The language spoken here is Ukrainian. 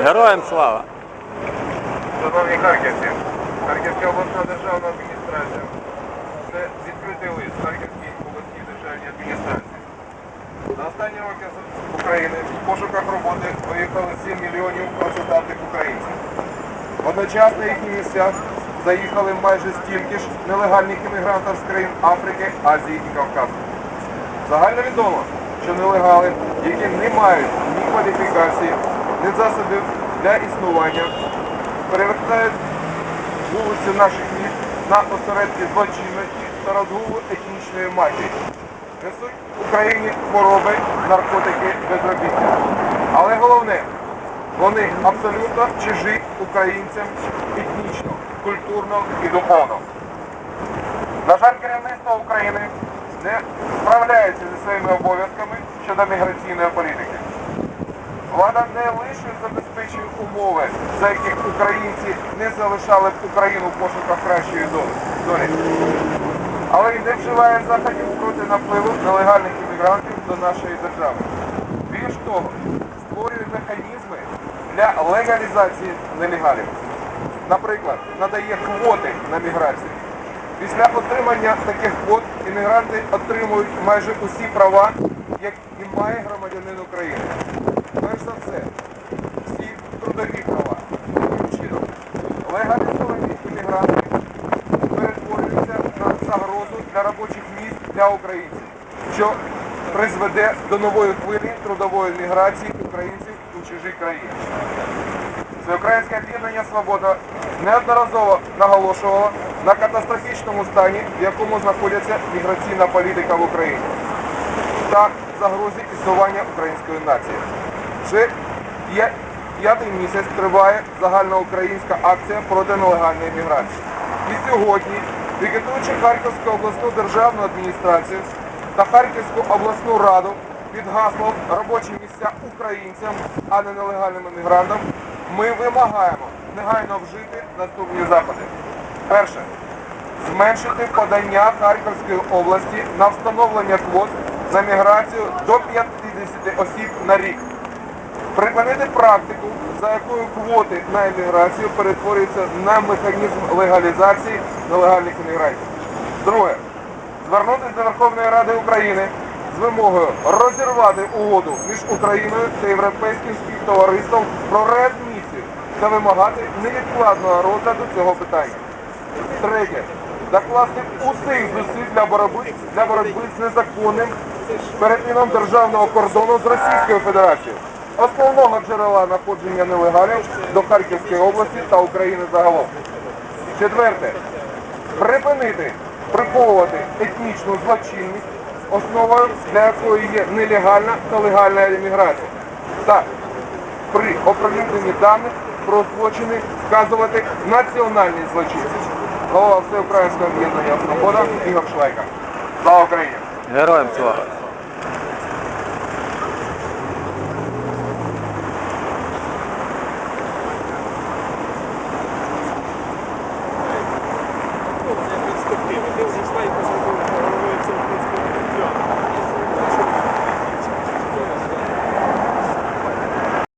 Героям слава! Шановні харківці, Харківська обласна державна адміністрація. Це відкритий лист Харківській обласній державній адміністрації. За останні роки з України в пошуках роботи виїхали 7 мільйонів працездатних українців. Одночасно на їхні місця заїхали майже стільки ж нелегальних іммігрантів з країн Африки, Азії і Кавказу. Загально відомо, що нелегали, які не мають ні кваліфікації, ні засобів для існування, перевертають вулиці наших міст на осередки злочинності та розгулу етнічної мафії. Несуть Україні хвороби, наркотики, безробіття. Але головне, вони абсолютно чужі українцям етнічно, культурно і духовно. На жаль, керівництво України не справляється зі своїми обов'язками щодо міграційної політики. Влада не лише забезпечує умови, за яких українці не залишали Україну в пошуках кращої долі, але й не вживає заходів проти напливу нелегальних іммігрантів до нашої держави. Більш того, створює механізми для легалізації нелегалів. Наприклад, надає квоти на міграцію. Після отримання таких квот іммігранти отримують майже усі права, які має громадянин України. Перш за все, всі трудові права. Чином, легалізовані іммігранти перетворюються на загрозу для робочих місць для українців, що призведе до нової хвилі трудової міграції українців у чужі країни. Всеукраїнське об'єднання Свобода неодноразово наголошувало на катастрофічному стані, в якому знаходиться міграційна політика в Україні та загрозі існування української нації. Вже п'я- п'ятий місяць триває загальноукраїнська акція проти нелегальної міграції. І сьогодні, пікетуючи Харківську обласну державну адміністрацію та Харківську обласну раду під гаслом робочі місця українцям, а не нелегальним мігрантам, ми вимагаємо негайно вжити наступні заходи. Перше зменшити подання Харківської області на встановлення квот на міграцію до 50 осіб на рік. Припинити практику, за якою квоти на еміграцію перетворюються на механізм легалізації нелегальних іммігрантів. Друге. Звернутися до Верховної Ради України з вимогою розірвати угоду між Україною та Європейським співтовариством про реадмісію та вимагати невідкладного розгляду цього питання. Третє. Докласти усіх зусиль для боротьби, для боротьби з незаконним перетином державного кордону з Російською Федерацією, основного джерела находження нелегалів до Харківської області та України загалом. Четверте. Припинити приховувати етнічну злочинність, основою для якої є нелегальна та легальна еміграція. Так, при оприлюдненні даних про злочини вказувати національні злочинці. Голова Всеукраїнського об'єднання «Свобода» Ігор Шлейка. Слава Україні! Героям слава!